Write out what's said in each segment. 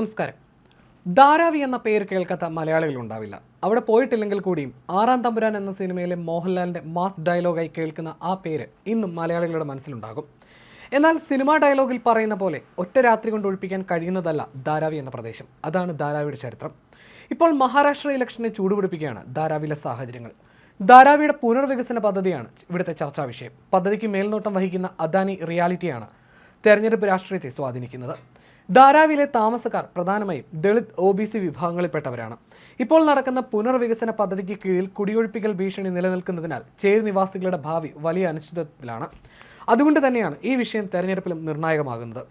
നമസ്കാരം. ധാരാവി എന്ന പേര് കേൾക്കാത്ത മലയാളികൾ ഉണ്ടാവില്ല. അവിടെ പോയിട്ടില്ലെങ്കിൽ കൂടിയും ആറാം തമ്പുരാൻ എന്ന സിനിമയിലെ മോഹൻലാലിന്റെ മാസ് ഡയലോഗായി കേൾക്കുന്ന ആ പേര് ഇന്നും മലയാളികളുടെ മനസ്സിലുണ്ടാകും. എന്നാൽ സിനിമാ ഡയലോഗിൽ പറയുന്ന പോലെ ഒറ്റ രാത്രി കൊണ്ട് ഒഴിപ്പിക്കാൻ കഴിയുന്നതല്ല ധാരാവി എന്ന പ്രദേശം. അതാണ് ധാരാവിയുടെ ചരിത്രം. ഇപ്പോൾ മഹാരാഷ്ട്ര ഇലക്ഷനെ ചൂടുപിടിപ്പിക്കുകയാണ് ധാരാവിയിലെ സാഹചര്യങ്ങൾ. ധാരാവിയുടെ പുനർവികസന പദ്ധതിയാണ് ഇവിടുത്തെ ചർച്ചാ വിഷയം. പദ്ധതിക്ക് മേൽനോട്ടം വഹിക്കുന്ന അദാനി റിയാലിറ്റിയാണ് തെരഞ്ഞെടുപ്പ് രാഷ്ട്രീയത്തെ സ്വാധീനിക്കുന്നത്. ധാരാവിലെ താമസക്കാർ പ്രധാനമായും ദളിത് ഒ ബി സി വിഭാഗങ്ങളിൽപ്പെട്ടവരാണ്. ഇപ്പോൾ നടക്കുന്ന പുനർവികസന പദ്ധതിക്ക് കീഴിൽ കുടിയൊഴിപ്പിക്കൽ ഭീഷണി നിലനിൽക്കുന്നതിനാൽ ചേരി നിവാസികളുടെ ഭാവി വലിയ അനിശ്ചിതത്വത്തിലാണ്. അതുകൊണ്ട് തന്നെയാണ് ഈ വിഷയം തെരഞ്ഞെടുപ്പിലും നിർണായകമാകുന്നത്.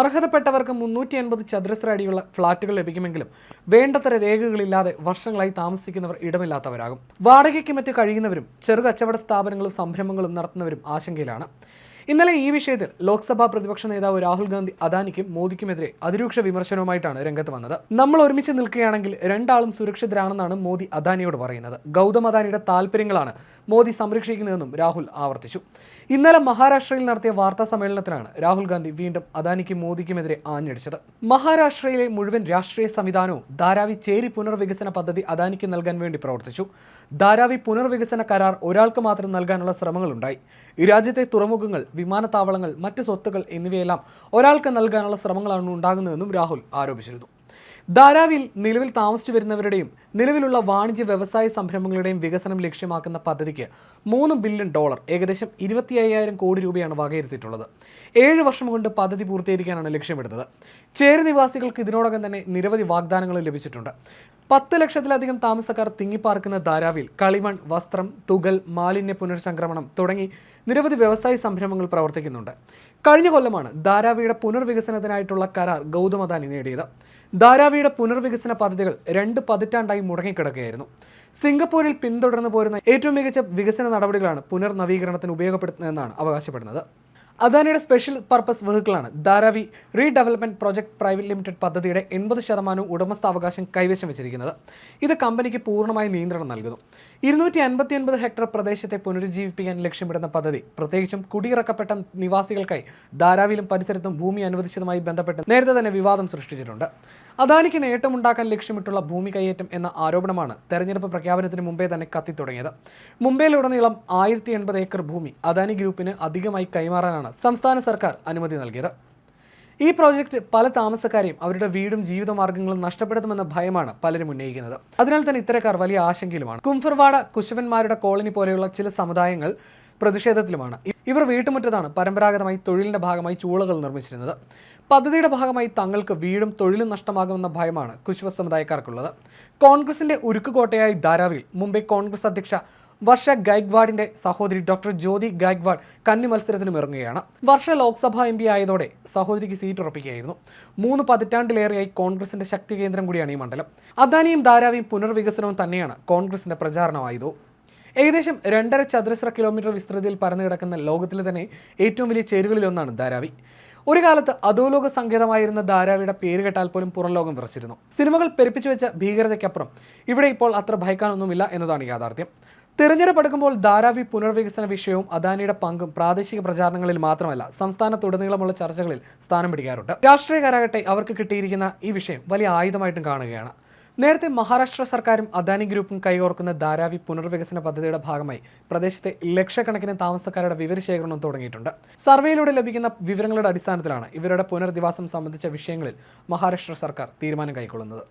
അർഹതപ്പെട്ടവർക്ക് മുന്നൂറ്റി അൻപത് ചതുരശ്ര അടിയുള്ള ഫ്ളാറ്റുകൾ ലഭിക്കുമെങ്കിലും വേണ്ടത്ര രേഖകളില്ലാതെ വർഷങ്ങളായി താമസിക്കുന്നവർ ഇടമില്ലാത്തവരാകും. വാടകയ്ക്ക് മറ്റ് കഴിയുന്നവരും ചെറു കച്ചവട സ്ഥാപനങ്ങളും സംരംഭങ്ങളും നടത്തുന്നവരും ആശങ്കയിലാണ്. ഇന്നലെ ഈ വിഷയത്തിൽ ലോക്സഭാ പ്രതിപക്ഷ നേതാവ് രാഹുൽ ഗാന്ധി അദാനിക്കും മോദിക്കുമെതിരെ അതിരൂക്ഷ വിമർശനവുമായിട്ടാണ് രംഗത്ത് വന്നത്. നമ്മൾ ഒരുമിച്ച് നിൽക്കുകയാണെങ്കിൽ രണ്ടാളും സുരക്ഷിതരാണെന്നാണ് മോദി അദാനിയോട് പറയുന്നത്. ഗൗതം അദാനിയുടെ താല്പര്യങ്ങളാണ് മോദി സംരക്ഷിക്കുന്നതെന്നും രാഹുൽ ആവർത്തിച്ചു. ഇന്നലെ മഹാരാഷ്ട്രയിൽ നടത്തിയ വാർത്താ സമ്മേളനത്തിലാണ് രാഹുൽ ഗാന്ധി വീണ്ടും അദാനിക്കും മോദിക്കുമെതിരെ ആഞ്ഞടിച്ചത്. മഹാരാഷ്ട്രയിലെ മുഴുവൻ രാഷ്ട്രീയ സംവിധാനവും ധാരാവി ചേരി പുനർവികസന പദ്ധതി അദാനിക്ക് നൽകാൻ വേണ്ടി പ്രവർത്തിച്ചു. ധാരാവി പുനർവികസന കരാർ ഒരാൾക്ക് മാത്രം നൽകാനുള്ള ശ്രമങ്ങളുണ്ടായി. രാജ്യത്തെ തുറമുഖങ്ങൾ വിമാനത്താവളങ്ങൾ മറ്റ് സ്വത്തുകൾ എന്നിവയെല്ലാം ഒരാൾക്ക് നൽകാനുള്ള ശ്രമങ്ങളാണ് ഉണ്ടാകുന്നതെന്നും രാഹുൽ ആരോപിച്ചിരുന്നു. ധാരാവിൽ നിലവിൽ താമസിച്ചു വരുന്നവരുടെയും നിലവിലുള്ള വാണിജ്യ വ്യവസായ സംരംഭങ്ങളുടെയും വികസനം ലക്ഷ്യമാക്കുന്ന പദ്ധതിക്ക് മൂന്ന് ബില്യൺ ഡോളർ ഏകദേശം ഇരുപത്തി അയ്യായിരം കോടി രൂപയാണ് വകയിരുത്തിയിട്ടുള്ളത്. ഏഴ് വർഷം കൊണ്ട് പദ്ധതി പൂർത്തീകരിക്കാനാണ് ലക്ഷ്യമിടുന്നത്. ചേരി നിവാസികൾക്ക് ഇതിനോടകം തന്നെ നിരവധി വാഗ്ദാനങ്ങൾ ലഭിച്ചിട്ടുണ്ട്. പത്ത് ലക്ഷത്തിലധികം താമസക്കാർ തിങ്ങിപ്പാർക്കുന്ന ധാരാവിൽ കളിമൺ വസ്ത്രം തുകൽ മാലിന്യ പുനർസംക്രമണം തുടങ്ങി നിരവധി വ്യവസായ സംരംഭങ്ങൾ പ്രവർത്തിക്കുന്നുണ്ട്. കഴിഞ്ഞ കൊല്ലമാണ് ധാരാവിയുടെ പുനർവികസനത്തിനായിട്ടുള്ള കരാർ ഗൗതമദാനി നേടിയത്. ധാരാവിയുടെ പുനർവികസന പദ്ധതികൾ രണ്ട് പതിറ്റാണ്ടായി മുടങ്ങിക്കിടക്കുകയായിരുന്നു. സിംഗപ്പൂരിൽ പിന്തുടർന്നു പോരുന്ന ഏറ്റവും മികച്ച വികസന നടപടികളാണ് പുനർനവീകരണത്തിന് ഉപയോഗപ്പെടുത്തുന്നതെന്നാണ് അവകാശപ്പെടുന്നത്. അദാനിയുടെ special purpose വെഹിക്കിളാണ് Dharavi redevelopment project private limited പദ്ധതിയുടെ എൺപത് ശതമാനവും ഉടമസ്ഥാവകാശം കൈവശം വെച്ചിരിക്കുന്നത്. ഇത് കമ്പനിക്ക് പൂർണമായി നിയന്ത്രണം നൽകുന്നു. ഇരുന്നൂറ്റി അൻപത്തി ഒൻപത് ഹെക്ടർ പ്രദേശത്തെ പുനരുജ്ജീവിപ്പിക്കാൻ ലക്ഷ്യമിടുന്ന പദ്ധതി പ്രത്യേകിച്ചും കുടിയിറക്കപ്പെട്ട നിവാസികൾക്കായി ധാരാവിയിലും പരിസരത്തും ഭൂമി അനുവദിച്ചതുമായി ബന്ധപ്പെട്ട് നേരത്തെ തന്നെ വിവാദം സൃഷ്ടിച്ചിട്ടുണ്ട്. അദാനിക്ക് നേട്ടമുണ്ടാക്കാൻ ലക്ഷ്യമിട്ടുള്ള ഭൂമി കയ്യേറ്റം എന്ന ആരോപണമാണ് തെരഞ്ഞെടുപ്പ് പ്രഖ്യാപനത്തിന് മുമ്പേ തന്നെ കത്തിത്തുടങ്ങിയത്. മുംബൈയിലുടനീളം ആയിരത്തി എൺപത് ഏക്കർ ഭൂമി അദാനി ഗ്രൂപ്പിന് അധികമായി കൈമാറാനാണ് സംസ്ഥാന സർക്കാർ അനുമതി നൽകിയത്. ഈ പ്രോജക്റ്റ് പല താമസക്കാരെയും അവരുടെ വീടും ജീവിതമാർഗങ്ങളും നഷ്ടപ്പെടുത്തുമെന്ന ഭയമാണ് പലരും ഉന്നയിക്കുന്നത്. അതിനാൽ തന്നെ ഇത്തരക്കാർ വലിയ ആശങ്കയിലുമാണ്. കുംഫർവാഡ കുശവന്മാരുടെ കോളനി പോലെയുള്ള ചില സമുദായങ്ങൾ പ്രതിഷേധത്തിലുമാണ്. ഇവർ വീട്ടുമുറ്റത്താണ് പരമ്പരാഗതമായി തൊഴിലിന്റെ ഭാഗമായി ചൂളകൾ നിർമ്മിച്ചിരുന്നത്. പദ്ധതിയുടെ ഭാഗമായി തങ്ങൾക്ക് വീടും തൊഴിലും നഷ്ടമാകുമെന്ന ഭയമാണ് കുശ്വ സമുദായക്കാർക്കുള്ളത്. കോൺഗ്രസിന്റെ ഉരുക്കുകോട്ടയായി ധാരാവിൽ മുംബൈ കോൺഗ്രസ് അധ്യക്ഷ വർഷ ഗൈക്വാഡിന്റെ സഹോദരി ഡോക്ടർ ജ്യോതി ഗൈക്വാഡ് കന്നി മത്സരത്തിനും ഇറങ്ങുകയാണ്. വർഷ ലോക്സഭാ എം പി ആയതോടെ സഹോദരിക്ക് സീറ്റ് ഉറപ്പിക്കുകയായിരുന്നു. മൂന്ന് പതിറ്റാണ്ടിലേറെയായി കോൺഗ്രസിന്റെ ശക്തി കേന്ദ്രം കൂടിയാണ് ഈ മണ്ഡലം. അദാനിയും ധാരാവിയും പുനർവികസനവും തന്നെയാണ് കോൺഗ്രസിന്റെ പ്രചാരണമായതോ. ഏകദേശം രണ്ടര ചതുരശ്ര കിലോമീറ്റർ വിസ്തൃതിയിൽ പരന്നു കിടക്കുന്ന ലോകത്തിലെ തന്നെ ഏറ്റവും വലിയ ചേരുകളിലൊന്നാണ് ധാരാവി. ഒരു കാലത്ത് അധോലോക സങ്കേതമായിരുന്ന ധാരാവിയുടെ പേര് കേട്ടാൽ പോലും പുറം ലോകം വിറച്ചിരുന്നു. സിനിമകൾ പെരുപ്പിച്ചു വെച്ച ഭീകരതയ്ക്കപ്പുറം ഇവിടെ ഇപ്പോൾ അത്ര ഭയക്കാനൊന്നുമില്ല എന്നതാണ് യാഥാർത്ഥ്യം. തിരഞ്ഞെടുപ്പെടുക്കുമ്പോൾ ധാരാവി പുനർവികസന വിഷയവും അദാനിയുടെ പങ്കും പ്രാദേശിക പ്രചാരണങ്ങളിൽ മാത്രമല്ല സംസ്ഥാനത്തുടനീളമുള്ള ചർച്ചകളിൽ സ്ഥാനം പിടിക്കാറുണ്ട്. രാഷ്ട്രീയക്കാരാകട്ടെ അവർക്ക് കിട്ടിയിരിക്കുന്ന ഈ വിഷയം വലിയ ആയുധമായിട്ടും കാണുകയാണ്. നേരത്തെ മഹാരാഷ്ട്ര സർക്കാരും അദാനി ഗ്രൂപ്പും കൈകോർക്കുന്ന ധാരാവി പുനർവികസന പദ്ധതിയുടെ ഭാഗമായി പ്രദേശത്തെ ലക്ഷക്കണക്കിന് താമസക്കാരുടെ വിവരശേഖരണം തുടങ്ങിയിട്ടുണ്ട്. സർവേയിലൂടെ ലഭിക്കുന്ന വിവരങ്ങളുടെ അടിസ്ഥാനത്തിലാണ് ഇവരുടെ പുനരധിവാസം സംബന്ധിച്ച വിഷയങ്ങളിൽ മഹാരാഷ്ട്ര സർക്കാർ തീരുമാനം കൈക്കൊള്ളുന്നത്.